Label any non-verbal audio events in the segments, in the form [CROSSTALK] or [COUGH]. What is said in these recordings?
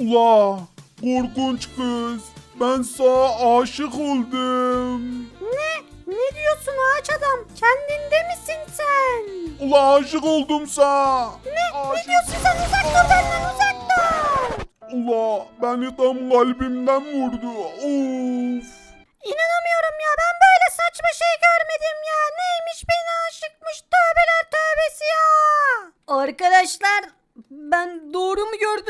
Ula korkunç kız. Ben sana aşık oldum. Ne? Ne diyorsun ağaç adam? Kendinde misin sen? Ula aşık oldum sana. Ne? Ne diyorsun sen? Uzak dur benden uzak dur. Ula beni tam kalbimden vurdu. Of. İnanamıyorum ya ben böyle saçma şey görmedim ya. Neymiş beni aşıkmış tövbeler tövbesi ya. Arkadaşlar ben doğru mu gördüm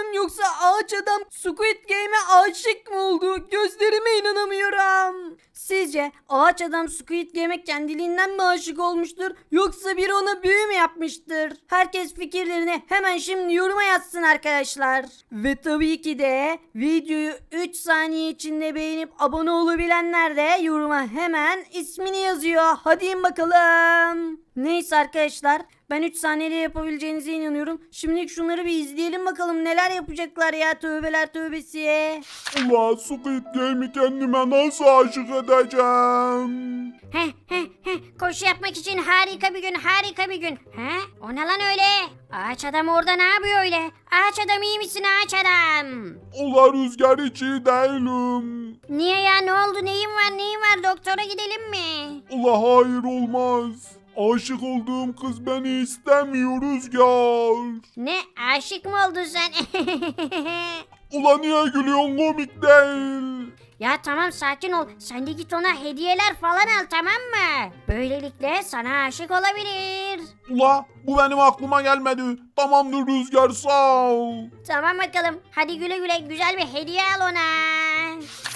ağaç adam Squid Game'e aşık mı oldu? Gözlerime inanamıyorum. Sizce ağaç adam Squid Game'e kendiliğinden mi aşık olmuştur yoksa biri ona büyü mü yapmıştır? Herkes fikirlerini hemen şimdi yoruma yazsın arkadaşlar. Ve tabii ki de videoyu 3 saniye içinde beğenip abone olabilenler de yoruma hemen ismini yazıyor. Hadi bakalım. Neyse arkadaşlar ben 3 saniyede yapabileceğinize inanıyorum. Şimdilik şunları bir izleyelim bakalım neler yapacaklar ya tövbeler tövbesi. Ula Squid Game'i kendime nasıl aşık edeceğim? Heh heh heh. Koşu yapmak için harika bir gün harika bir gün. He? O ne lan öyle? Ağaç adam orada ne yapıyor öyle? Ağaç adam iyi misin ağaç adam? Ula rüzgar hiç iyi değilim. Niye ya ne oldu neyin var neyin var doktora gidelim mi? Ula hayır olmaz. Aşık olduğum kız beni istemiyor Rüzgar. Ne aşık mı oldun sen? [LAUGHS] Ula niye gülüyorsun komik değil. ya tamam sakin ol. Sen de git ona hediyeler falan al tamam mı? Böylelikle sana aşık olabilir. Ula bu benim aklıma gelmedi. Tamamdır Rüzgar sağ ol. Tamam bakalım. Hadi güle güle güzel bir hediye al ona.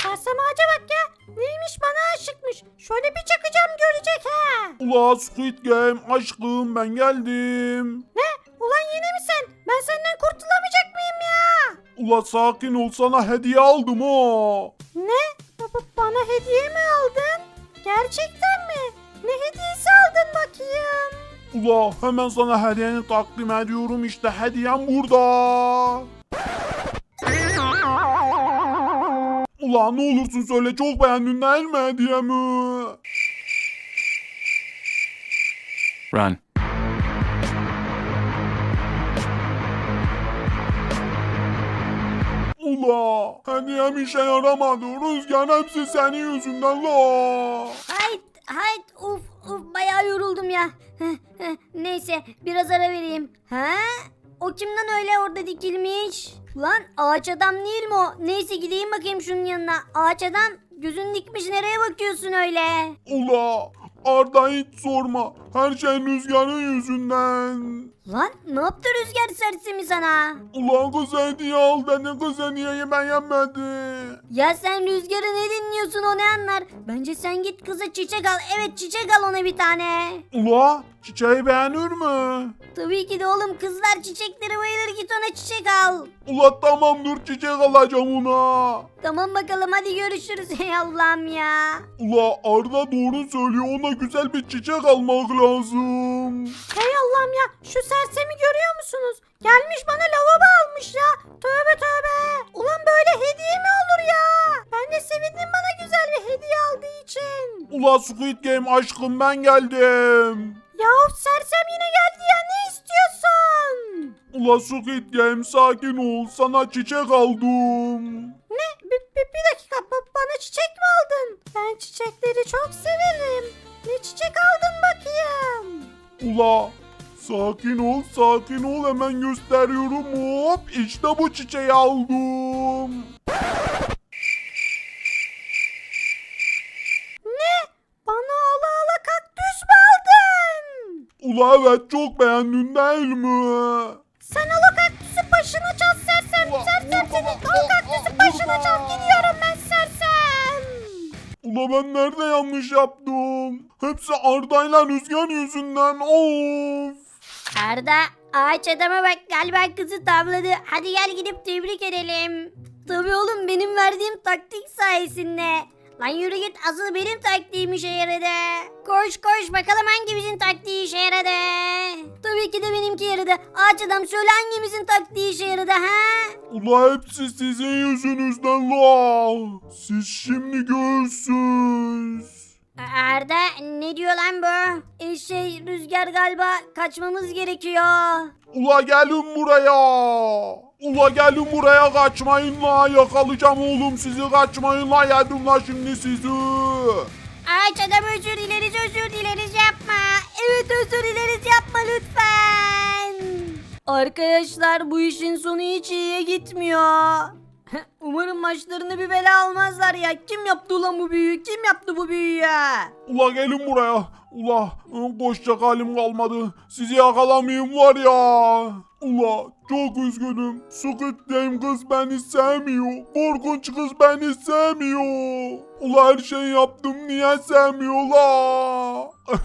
Sersem ağaca bak ya. Neymiş bana aşıkmış. Şöyle bir çakacağım görecek ha. Ula Squid Game aşkım ben geldim. Ne? Ulan yine mi sen? Ben senden kurtulamayacak mıyım ya? Ula sakin ol sana hediye aldım ha. Ne? Baba bana hediye mi aldın? Gerçekten mi? Ne hediyesi aldın bakayım? Ula hemen sana hediyeni takdim ediyorum işte hediyem burada. Ula ne olursun söyle çok beğendin değil mi hediyemi? Run. Ula hediyem işe yaramadı. Rüzgar hepsi senin yüzünden la. Hayt hayt uf uf bayağı yoruldum ya. Neyse biraz ara vereyim. Ha? O kimden öyle orada dikilmiş? Lan ağaç adam değil mi o? Neyse gideyim bakayım şunun yanına. Ağaç adam gözün dikmiş nereye bakıyorsun öyle? Ula Arda hiç sorma. Her şey rüzgarın yüzünden. Lan ne yaptı rüzgar sersemi sana? Ulan kız hediye al dedi. Kız hediyeyi beğenmedi. Ya sen rüzgarı ne dinliyorsun o ne anlar? Bence sen git kıza çiçek al. Evet çiçek al ona bir tane. Ula çiçeği beğenir mi? Tabii ki de oğlum kızlar çiçekleri bayılır git ona çiçek al. Ula tamamdır çiçek alacağım ona. Tamam bakalım hadi görüşürüz [LAUGHS] ey Allah'ım ya. Ula Arda doğru söylüyor ona güzel bir çiçek almak lazım. Hey Allah'ım ya şu sersemi görüyor musunuz? Gelmiş bana lavabo almış ya. Tövbe tövbe. Ulan böyle hediye mi olur ya? Ben de sevindim bana güzel bir hediye aldığı için. Ula Squid Game aşkım ben geldim. Ya of sersem yine geldi ya ne istiyorsun? Ula Squid Game sakin ol sana çiçek aldım. Ne? Bir, bir, bir dakika ba- bana çiçek mi aldın? Ben çiçekleri çok severim. Ne çiçek aldın bakayım? Ula sakin ol sakin ol hemen gösteriyorum hop işte bu çiçeği aldım. Ne? Bana ala ala kaktüs mü Ula evet çok beğendin değil mi? Sen al o kaktüsü başına çal sersem. Ulan, Sersem vurma seni. Al aa, kaktüsü aa, başına vurma. çal. Gidiyorum ben sersem. Ula ben nerede yanlış yaptım? Hepsi Arda'yla Rüzgar yüzünden of. Arda ağaç adama bak galiba kızı tavladı. Hadi gel gidip tebrik edelim. Tabii oğlum benim verdiğim taktik sayesinde. Lan yürü git asıl benim taktiğim işe yaradı. Koş koş bakalım hangimizin taktiği işe yaradı. Tabii ki de benimki yaradı. Ağaç adam söyle hangimizin taktiği işe yaradı ha? Ula hepsi sizin yüzünüzden la. Siz şimdi görsünüz. Arda ne diyor lan bu? E şey Rüzgar galiba kaçmamız gerekiyor. Ula gelin buraya. Ula gelin buraya kaçmayın la. Yakalayacağım oğlum sizi kaçmayın la. Yedim la şimdi sizi. Ağaç adam özür dileriz özür dileriz yapma. Evet özür dileriz yapma lütfen. Arkadaşlar bu işin sonu hiç iyiye gitmiyor. [LAUGHS] Umarım maçlarını bir bela almazlar ya. Kim yaptı ulan bu büyüyü? Kim yaptı bu büyüyü? Ula gelin buraya. Ula koşacak halim kalmadı. Sizi yakalamayayım var ya. Ula çok üzgünüm. Squid Game kız beni sevmiyor. Korkunç kız beni sevmiyor. Ula her şeyi yaptım niye sevmiyor la? [LAUGHS]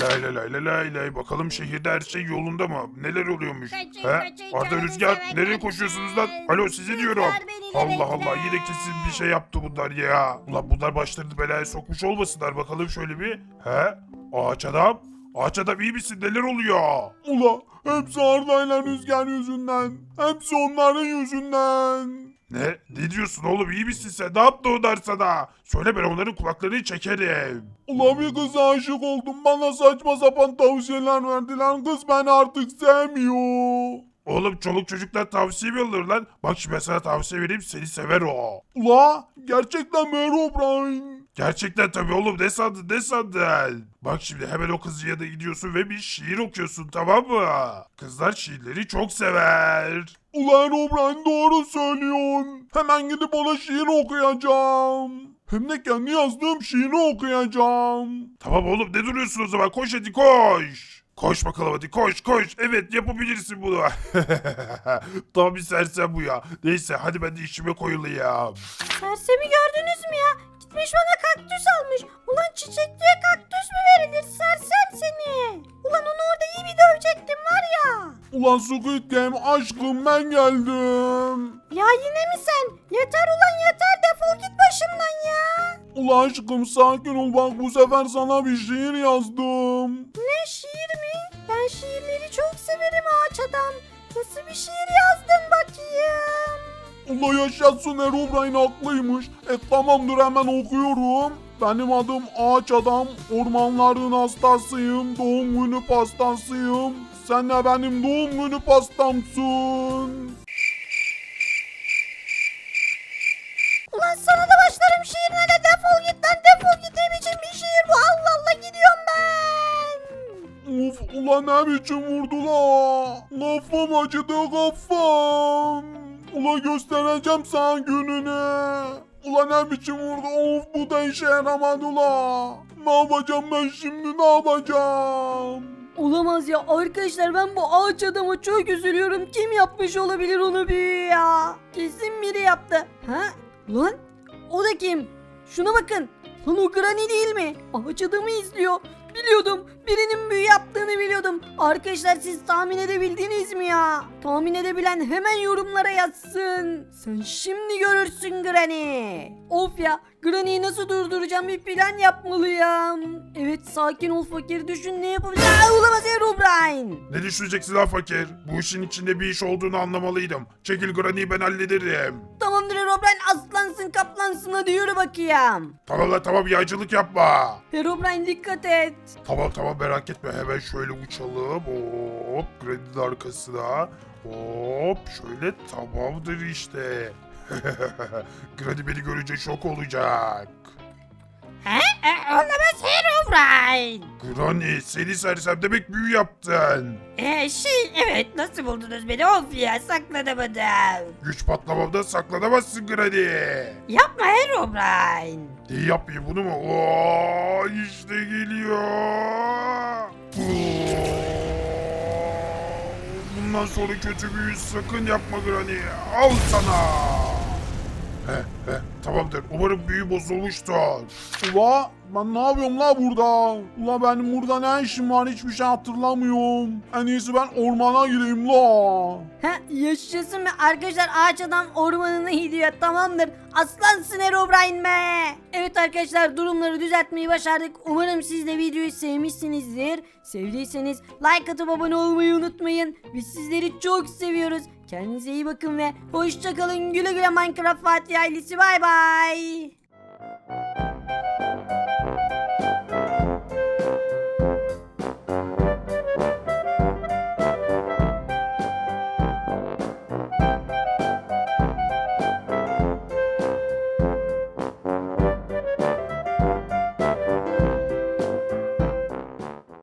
Lay lay lay lay lay lay bakalım şehirde her şey yolunda mı? Neler oluyormuş? Kaçın, He? kaçın, Arda Rüzgar nereye koşuyorsunuz lan? Alo size diyorum. Rüzgar beni de Allah Allah yine kesin bir şey yaptı bunlar ya. Ulan bunlar başlarını belaya sokmuş olmasınlar bakalım şöyle bir. He? Ağaç adam? Ağaç adam iyi misin? Neler oluyor? Ula hepsi Arda'yla Rüzgar yüzünden. Hepsi onların yüzünden. Ne? Ne diyorsun oğlum iyi misin sen? Ne yaptı onlar sana? Söyle ben onların kulaklarını çekerim. Ula bir kıza aşık oldum. Bana saçma sapan tavsiyeler verdiler. Kız beni artık sevmiyor. Oğlum çoluk çocuklar tavsiye mi alır lan? Bak şimdi ben sana tavsiye vereyim seni sever o. Ula gerçekten mi Herobrine? Gerçekten tabii oğlum ne sandın ne sandın? Bak şimdi hemen o kızın yanına gidiyorsun ve bir şiir okuyorsun tamam mı? Kızlar şiirleri çok sever. Ula Herobrine doğru söylüyorsun. Hemen gidip ona şiir okuyacağım. Hem de kendi yazdığım şiiri okuyacağım. Tamam oğlum ne duruyorsun o zaman koş hadi koş. Koş bakalım hadi koş koş. Evet yapabilirsin bunu. [LAUGHS] Tam bir sersem bu ya. Neyse hadi ben de işime koyulayım. Sersemi gördünüz mü ya? Gitmiş bana kaktüs almış. Ulan çiçekliğe kaktüs mü verilir? Sersem seni. Ulan onu orada iyi bir dövecektim var ya. Ulan Squid Game aşkım ben geldim. Ya yine mi sen? Yeter ulan yeter defol git başımdan ya. Ula aşkım sakin ol bak bu sefer sana bir şiir yazdım. Ne şiir mi? Ben şiirleri çok severim ağaç adam. Nasıl bir şiir yazdın bakayım? Ula yaşasın Herobrine haklıymış. E tamamdır hemen okuyorum. Benim adım Ağaç Adam, ormanların hastasıyım, doğum günü pastasıyım. Sen de benim doğum günü pastamsın. Ulan sana da şiirine de defol git lan defol git ne biçim bir şiir bu Allah Allah gidiyorum ben. Of ula ne biçim vurdu la. Kafam acıdı kafam. Ula göstereceğim sana gününü. Ula ne biçim vurdu of bu da işe yaramadı la. Ne yapacağım ben şimdi ne yapacağım? Olamaz ya arkadaşlar ben bu ağaç adama çok üzülüyorum. Kim yapmış olabilir onu büyü ya? Kesin biri yaptı. Ha? Lan o da kim? Şuna bakın. Lan o Granny değil mi? Ağaç adamı izliyor. Biliyordum. Birinin büyü yaptığını biliyordum. Arkadaşlar siz tahmin edebildiniz mi ya? Tahmin edebilen hemen yorumlara yazsın. Sen şimdi görürsün Granny. Of ya Granny'yi nasıl durduracağım bir plan yapmalıyım. Evet sakin ol fakir düşün ne yapabilirim. Aa, olamaz Herobrine. Ne düşüneceksin lan fakir? Bu işin içinde bir iş olduğunu anlamalıydım. Çekil Granny'i ben hallederim. Herobrine aslansın kaplansın yürü bakayım. Tamam lan tamam yaycılık yapma. Herobrine dikkat et. Tamam tamam merak etme hemen şöyle uçalım. Hop Granny'nin arkasına. Hop şöyle tamamdır işte. [LAUGHS] Granny beni görünce şok olacak. He? E, olamaz Herobrine. Granny seni sersem demek büyü yaptın. E, şey evet nasıl buldunuz beni of ya saklanamadım. Güç patlamamda saklanamazsın Granny. Yapma Herobrine. İyi yapmayayım bunu mu? Oo, işte geliyor. Bundan sonra kötü büyü sakın yapma Granny. Al sana. Heh, heh, tamamdır. Umarım büyü bozulmuştur. Ula ben ne yapıyorum la burada? Ula benim burada ne işim var hiçbir şey hatırlamıyorum. En iyisi ben ormana gireyim la. Ha yaşasın be arkadaşlar ağaç adam ormanına gidiyor tamamdır. Aslansın Herobrine be. Evet arkadaşlar durumları düzeltmeyi başardık. Umarım siz de videoyu sevmişsinizdir. Sevdiyseniz like atıp abone olmayı unutmayın. Biz sizleri çok seviyoruz. Kendinize iyi bakın ve hoşçakalın. Güle güle Minecraft Fatih ailesi bay bay.